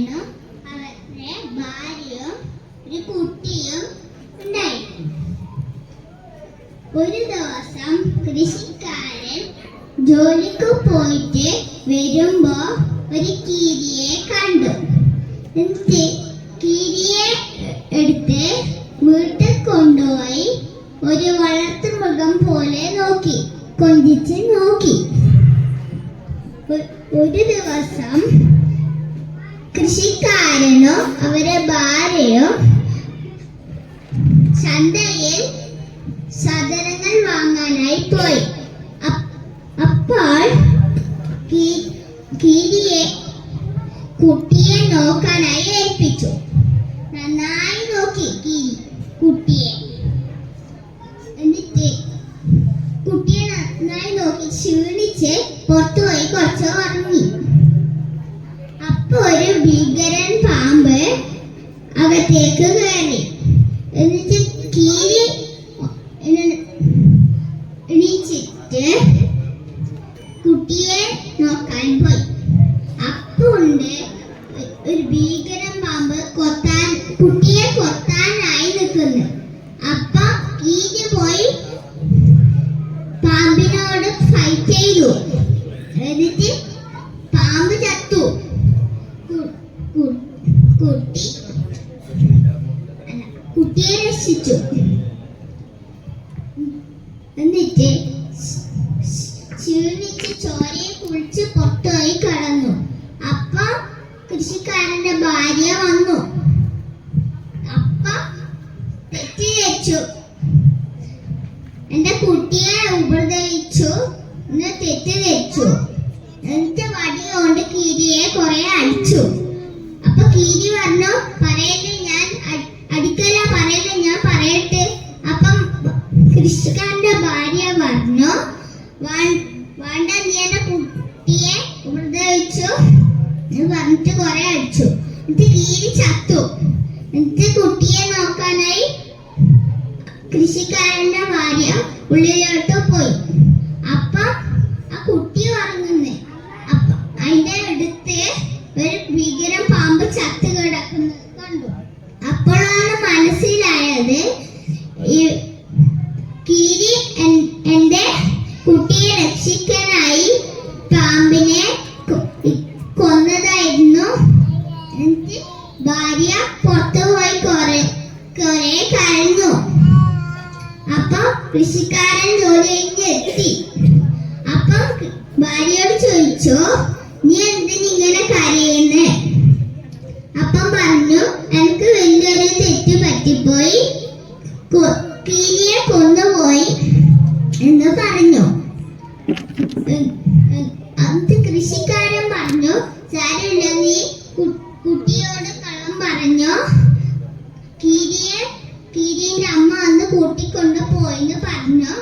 അച്ഛനും അവരുടെ ഭാര്യയും ഒരു കുട്ടിയും ഉണ്ടായിരുന്നു. ഒരു ദിവസം കൃഷിക്കാരൻ ജോലിക്ക് പോയിട്ട് വരുമ്പോ ഒരു കീരിയെ കണ്ടു. എന്നിട്ട് കീരിയെ എടുത്ത് വീട്ടിൽ കൊണ്ടുപോയി ഒരു വളർത്തു മൃഗം പോലെ നോക്കി കൊഞ്ചിച്ച് നോക്കി. ഒരു ദിവസം കൃഷിക്കാരനോ അവരെ ഭാര്യയോ ചന്തയിൽ സാധനങ്ങൾ വാങ്ങാനായി പോയി. അപ്പ് അപ്പോൾ കീരിയെ കുട്ടിയെ നോക്കാനായി ഏൽപ്പിച്ചു. നന്നായി നോക്കി കീരി കുട്ടിയെ. എന്നിട്ട് കുട്ടിയെ നന്നായി നോക്കി ക്ഷീണിച്ച് ഭീകരൻ പാമ്പ് അകത്തേക്ക് കയറി. എന്നിട്ട് എന്നെ- എണീച്ചിട്ട് കുട്ടിയെ നോക്കാൻ പോയി. അപ്പുണ്ട് ഒരു ഭീകരൻ പാമ്പ് കൊത്താൻ കുട്ടിയെ കൊത്താനായി നിൽക്കുന്നു. അപ്പൊ കീരി പോയി പാമ്പിനോട് ഫൈറ്റ് ചെയ്തു എന്നിട്ട് പാമ്പ് ചത്തു കു- കു- കുട്ടി കുട്ടിയെ രക്ഷിച്ചു. എന്നിട്ട് ക്ഷീണിച്ച് ചോരയെ കുളിച്ച് പുറത്തുപോയി കടന്നു. അപ്പൊ കൃഷിക്കാരന്റെ ഭാര്യ വന്നു. അപ്പ തെറ്റിദ്ധരിച്ചു എന്റെ കുട്ടിയെ ഉപദ്രവിച്ചു. എന്ന് തെറ്റിദ്ധരിച്ചു എന്നിട്ട് വടി കൊണ്ട് കീരിയെ കുറെ എന്ന് പറഞ്ഞിട്ട് കുറെ അടിച്ചു. എന്നിട്ട് കീരി ചത്തു. എന്നിട്ട് കുട്ടിയെ നോക്കാനായി കൃഷിക്കാരന്റെ ഭാര്യ ഉള്ളിലോട്ട് പോയി. അപ്പൊ ആ കുട്ടി ഉറങ്ങുന്നേ. അപ്പൊ അതിന്റെ അടുത്ത് ഒരു ഭീകരം പാമ്പ് ചത്ത് കിടക്കുന്നത് കണ്ടു. അപ്പോഴാണ് മനസ്സിലായത് ഈ കീരി എന്റെ കുട്ടിയെ രക്ഷിക്കാനായി പാമ്പിനെ കുറെ കരഞ്ഞു. അപ്പൊ കൃഷിക്കാരൻ ജോലി കഴിഞ്ഞ് എത്തി. അപ്പൊ ഭാര്യയോട് ചോദിച്ചു നീ എന്തിന് ഇങ്ങനെ കരയുന്നേ? അപ്പം പറഞ്ഞു എനിക്ക് വലിയൊരു തെറ്റ് പറ്റിപ്പോയി. കീരിയെ കൊന്നുപോയി. എന്ന് പറഞ്ഞു. അത് കൃഷിക്കാരൻ പറഞ്ഞു സാരമില്ല നീ കൂട്ടിക്കൊണ്ട് പോയിന്ന് പറഞ്ഞു?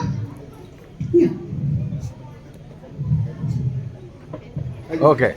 ഓക്കെ